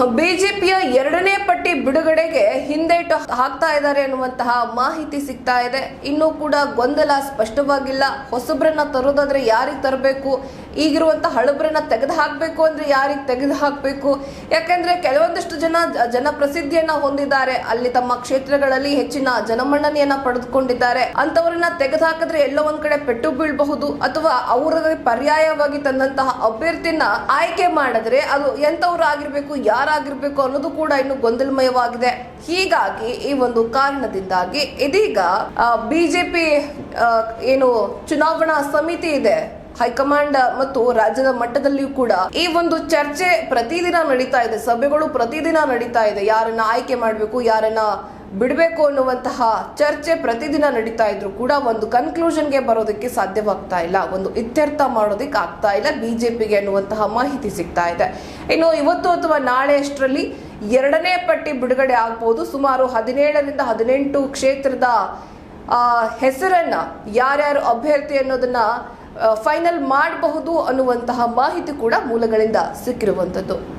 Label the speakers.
Speaker 1: ಬಿಜೆಪಿಯ ಎರಡನೇ ಪಟ್ಟಿ ಬಿಡುಗಡೆಗೆ ಹಿಂದೇಟು ಹಾಕ್ತಾ ಇದ್ದಾರೆ ಅನ್ನುವಂತಹ ಮಾಹಿತಿ ಸಿಗ್ತಾ ಇದೆ. ಇನ್ನೂ ಕೂಡ ಗೊಂದಲ ಸ್ಪಷ್ಟವಾಗಿಲ್ಲ. ಹೊಸಬ್ರನ್ನ ತರೋದಾದ್ರೆ ಯಾರಿಗೆ ತರಬೇಕು? ಈಗಿರುವಂತಹ ಹಳಬರನ್ನ ತೆಗೆದು ಹಾಕಬೇಕು ಅಂದ್ರೆ ಯಾರಿಗೆ ತೆಗೆದು ಹಾಕಬೇಕು ಯಾಕಂದ್ರೆ ಕೆಲವೊಂದಿಷ್ಟು ಜನ, ಜನಪ್ರಸಿದ್ಧಿಯನ್ನು ಹೊಂದಿದ್ದಾರೆ. ಅಲ್ಲಿ ತಮ್ಮ ಕ್ಷೇತ್ರಗಳಲ್ಲಿ ಹೆಚ್ಚಿನ ಜನಮನ್ನಣೆಯನ್ನ ಪಡೆದುಕೊಂಡಿದ್ದಾರೆ. ಅಂತವರನ್ನ ತೆಗೆದು ಹಾಕಿದ್ರೆ ಎಲ್ಲೋ ಒಂದ್ ಕಡೆ ಪೆಟ್ಟು ಬೀಳಬಹುದು. ಅಥವಾ ಅವರಿಗೆ ಪರ್ಯಾಯವಾಗಿ ತಂದಂತಹ ಅಭ್ಯರ್ಥಿನ ಆಯ್ಕೆ ಮಾಡಿದ್ರೆ ಅದು ಎಂತವ್ರು ಆಗಿರ್ಬೇಕು ಯಾರಾಗಿರ್ಬೇಕು ಅನ್ನೋದು ಕೂಡ ಇನ್ನು ಗೊಂದಲಮಯವಾಗಿದೆ. ಹೀಗಾಗಿ ಈ ಒಂದು ಕಾರಣದಿಂದಾಗಿ ಇದೀಗ ಬಿಜೆಪಿ ಏನು ಚುನಾವಣಾ ಸಮಿತಿ ಇದೆ. ಹೈಕಮಾಂಡ್ ಮತ್ತು ರಾಜ್ಯದ ಮಟ್ಟದಲ್ಲಿಯೂ ಕೂಡ ಈ ಒಂದು ಚರ್ಚೆ ಪ್ರತಿದಿನ ನಡೀತಾ ಇದೆ, ಸಭೆಗಳು ಪ್ರತಿದಿನ ನಡೀತಾ ಇದೆ. ಯಾರನ್ನ ಆಯ್ಕೆ ಮಾಡಬೇಕು, ಯಾರನ್ನ ಬಿಡಬೇಕು ಅನ್ನುವಂತಹ ಚರ್ಚೆ ಪ್ರತಿದಿನ ನಡೀತಾ ಇದ್ರು ಕೂಡ ಒಂದು ಕನ್ಕ್ಲೂಷನ್ಗೆ ಬರೋದಕ್ಕೆ ಸಾಧ್ಯವಾಗ್ತಾ ಇಲ್ಲ. ಒಂದು ಇತ್ಯರ್ಥ ಮಾಡೋದಕ್ಕೆ ಆಗ್ತಾ ಇಲ್ಲ. ಬಿಜೆಪಿಗೆ ಅನ್ನುವಂತಹ ಮಾಹಿತಿ ಸಿಗ್ತಾ ಇದೆ. ಇನ್ನು ಇವತ್ತು ಅಥವಾ ನಾಳೆ ಅಷ್ಟರಲ್ಲಿ ಎರಡನೇ ಪಟ್ಟಿ ಬಿಡುಗಡೆ ಆಗ್ಬೋದು. ಸುಮಾರು ಹದಿನೇಳರಿಂದ ಹದಿನೆಂಟು ಕ್ಷೇತ್ರದ ಹೆಸರನ್ನ ಯಾರ್ಯಾರು ಅಭ್ಯರ್ಥಿ ಅನ್ನೋದನ್ನ ಫೈನಲ್ ಮಾಡಬಹುದು ಅನ್ನುವಂತಹ ಮಾಹಿತಿ ಕೂಡ ಮೂಲಗಳಿಂದ ಸಿಕ್ಕಿರುವಂಥದ್ದು.